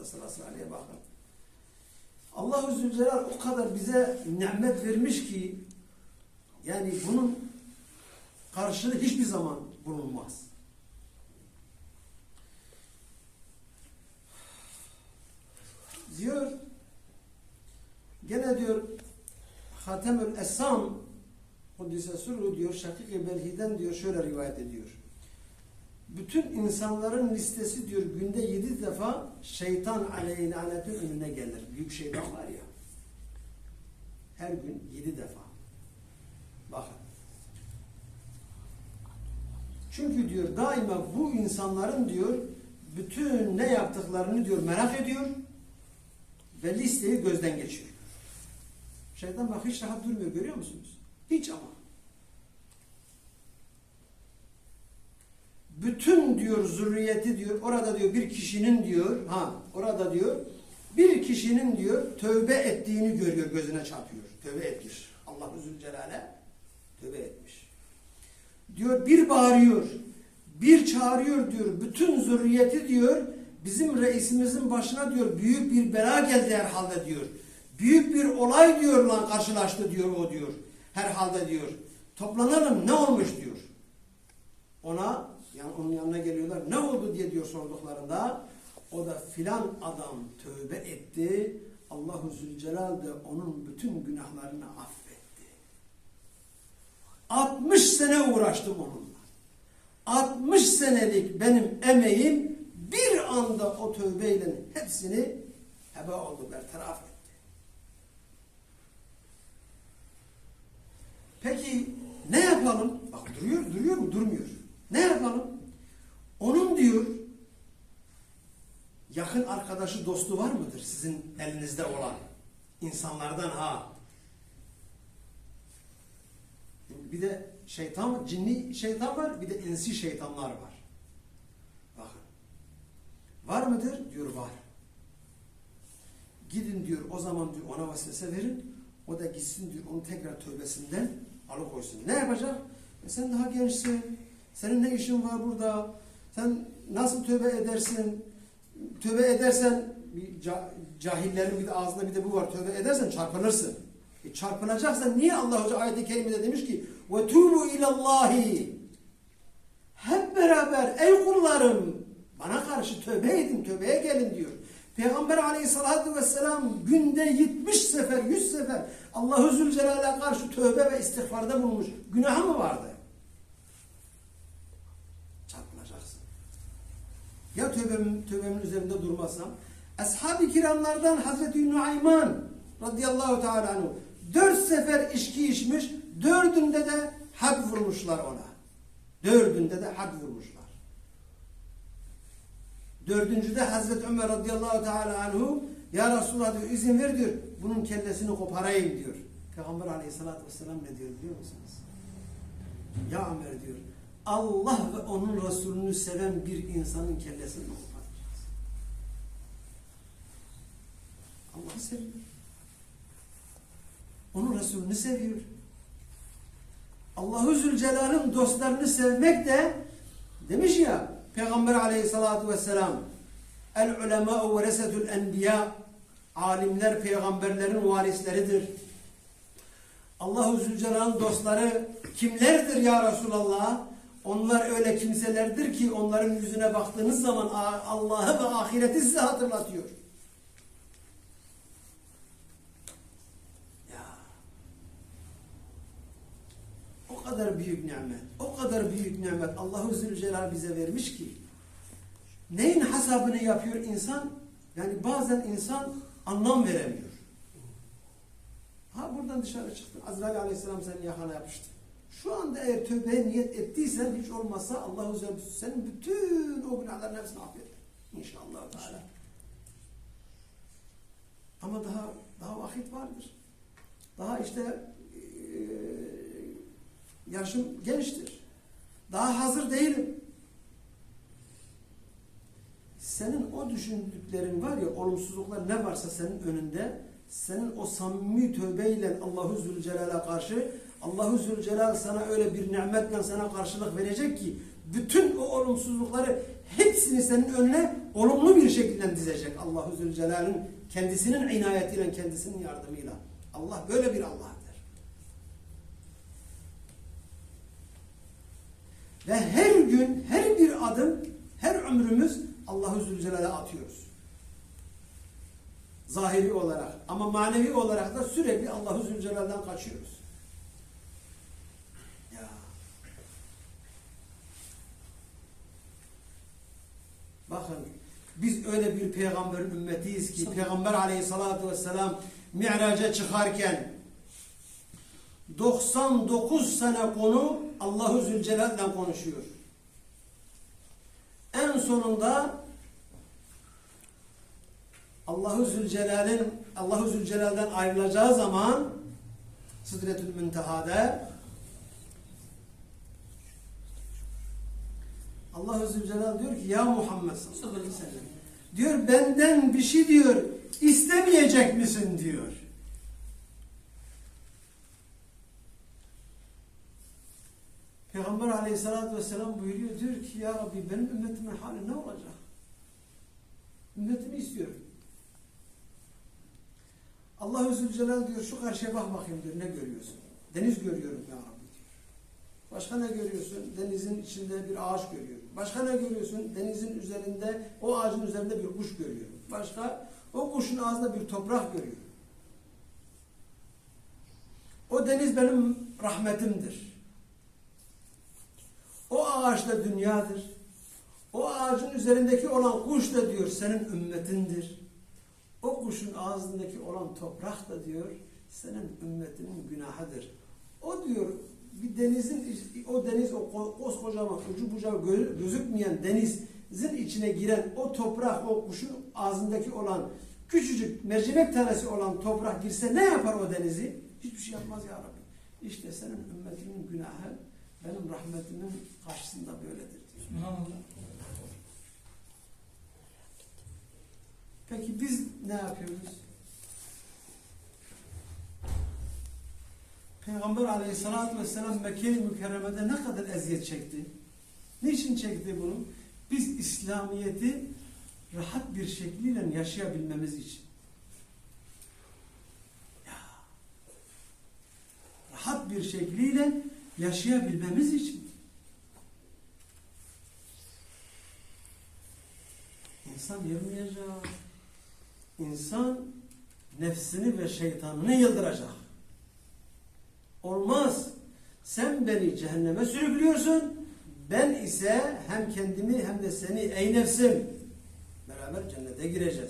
Orada sırası aleye bakın. Allah-u Zülcelal o kadar bize nimet vermiş ki yani bunun karşılığı hiçbir zaman bulunmaz. Diyor gene diyor Hatemül Esam Kudüs'e sürü diyor Şakik-i Belhi'den diyor şöyle rivayet ediyor. Bütün insanların listesi diyor günde yedi defa şeytan aleyhinanetin önüne gelir. Büyük şeytan var ya. Her gün yedi defa. Bakın. Çünkü diyor daima bu insanların diyor bütün ne yaptıklarını diyor merak ediyor ve listeyi gözden geçiriyor. Şeytan bak hiç rahat durmuyor görüyor musunuz? Hiç ama. Bütün diyor zürriyeti diyor orada diyor bir kişinin diyor ha orada diyor bir kişinin diyor tövbe ettiğini görüyor gözüne çarpıyor. Tövbe etmiş. Allah Zülcelal'e tövbe etmiş. Diyor bir bağırıyor, bir çağırıyor diyor. Bütün zürriyeti diyor bizim reisimizin başına diyor büyük bir bela geldi herhalde diyor. Büyük bir olay diyor lan karşılaştı diyor o diyor. Herhalde diyor. Toplanalım ne olmuş diyor. Ona yani onun yanına geliyorlar. Ne oldu diye diyor sorduklarında o da filan adam tövbe etti. Allahu Zülcelal de onun bütün günahlarını affetti. 60 sene uğraştım onunla. 60 senelik benim emeğim bir anda o tövbeyle hepsini heba oldu, bertaraf etti. Peki ne yapalım? Bak duruyor, duruyor mu? Durmuyor. Ne yapalım? Onun diyor yakın arkadaşı, dostu var mıdır sizin elinizde olan? insanlardan ha. Bir de şeytan cinli şeytan var, bir de insi şeytanlar var. Bakın. Var mıdır? Diyor var. Gidin diyor o zaman diyor ona vesvese verin. O da gitsin diyor onu tekrar tövbesinden alıkoysun. Ne yapacak? E sen daha gençsin. Senin ne işin var burada? Sen nasıl tövbe edersin? Tövbe edersen cahillerin bir de ağzında bir de bu var. Tövbe edersen çarpılırsın. E çarpılacaksan niye Allah Hoca ayet-i kerimede demiş ki ve tubu ilallahi hep beraber ey kullarım bana karşı tövbe edin, tövbeye gelin diyor. Peygamber aleyhissalatü vesselam günde 70 sefer, 100 sefer Allah-u Zülcelal'e karşı tövbe ve istiğfarda bulunmuş. Günahı mı vardı? Ya tövbemin, tövbemin üzerinde durmazsam? Ashab-ı kiramlardan Hazreti Nuayman radıyallahu teala anhu dört sefer içki içmiş, dördünde de had vurmuşlar ona. Dördünde de had vurmuşlar. Dördüncüde Hazreti Ömer radıyallahu teala anhu Ya Resulullah diyor izin ver diyor bunun kellesini koparayım diyor. Peygamber aleyhissalatü vesselam ne diyor biliyor musunuz? Ya Ömer diyor Allah ve onun Resulünü seven bir insanın kellesini koparacağız. Allah'ı seviyor. Onun Resulünü seviyor. Allahu Zülcelal'ın dostlarını sevmek de demiş ya Peygamber aleyhissalatu vesselam El ulemâ'u veresetül enbiya alimler peygamberlerin varisleridir. Allahu Zülcelal'ın dostları kimlerdir ya Resulallah? Onlar öyle kimselerdir ki onların yüzüne baktığınız zaman Allah'ı ve ahireti size hatırlatıyor. Ya. O kadar büyük nimet, o kadar büyük nimet Allahu Zülcelal bize vermiş ki neyin hesabını yapıyor insan? Yani bazen insan anlam veremiyor. Ha buradan dışarı çıktın. Azrail Aleyhisselam seni yakana yapıştı. Şu anda eğer tövbeye niyet ettiysen hiç olmazsa Allah-u Zülcelal senin bütün o günahların hepsini affeder. İnşallah. Teala. Ama daha daha vakit vardır. Daha işte e, yaşım gençtir. Daha hazır değilim. Senin o düşündüklerin var ya, olumsuzluklar ne varsa senin önünde, senin o samimi tövbeyle Allahu Zülcelal'a karşı, Allahu Zülcelal sana öyle bir nimetle sana karşılık verecek ki, bütün o olumsuzlukları hepsini senin önüne olumlu bir şekilde dizecek. Allahu Zülcelal'in kendisinin inayetiyle, kendisinin yardımıyla. Allah böyle bir Allah'tır. Ve her gün, her bir adım, her ömrümüz Allahu Zülcelal'e atıyoruz. Zahiri olarak ama manevi olarak da sürekli Allahu Zülcelal'den kaçıyoruz. Ya. Bakın biz öyle bir peygamber ümmetiyiz ki Peygamber aleyhissalatü vesselam Mi'raca çıkarken 99 sene konu Allahu Zülcelal'den konuşuyor. En sonunda Allahu Zülcelal'in Allahu Zülcelal'den ayrılacağı zaman Sıdretül Münteha'da Allahu Zülcelal diyor ki ya Muhammed sallallahu aleyhi ve sellem diyor benden bir şey diyor istemeyecek misin diyor. Peygamber aleyhissalatü vesselam buyuruyor diyor ki ya Rabbi benim ümmetimin hali ne olacak? Ümmetimi istiyorum. Allah Zülcelal diyor şu karşıya bak bakayım diyor ne görüyorsun? Deniz görüyorum ya Rabbi. Başka ne görüyorsun? Denizin içinde bir ağaç görüyorum. Başka ne görüyorsun? Denizin üzerinde o ağacın üzerinde bir kuş görüyorum. Başka o kuşun ağzında bir toprak görüyorum. O deniz benim rahmetimdir. O ağaç da dünyadır. O ağacın üzerindeki olan kuş da diyor senin ümmetindir. O kuşun ağzındaki olan toprak da diyor senin ümmetinin günahıdır. O diyor bir denizin o deniz o ko- koskocaman ucu bucağı gö- gözükmeyen denizin içine giren o toprak o kuşun ağzındaki olan küçücük mercimek tanesi olan toprak girse ne yapar o denizi? Hiçbir şey yapmaz ya Rabbi. İşte senin ümmetinin günahı benim rahmetimin karşısında böyledir diyor. Peki biz ne yapıyoruz? Peygamber aleyhissalatü vesselam Mekke-i Mükerreme'de ne kadar eziyet çekti? Niçin çekti bunu? Biz İslamiyet'i rahat bir şekliyle yaşayabilmemiz için. Ya. Rahat bir şekliyle yaşayabilmemiz için. İnsan yılmayacak. İnsan nefsini ve şeytanını yıldıracak. Olmaz. Sen beni cehenneme sürüklüyorsun. Ben ise hem kendimi hem de seni ey nefsim beraber cennete gireceğiz.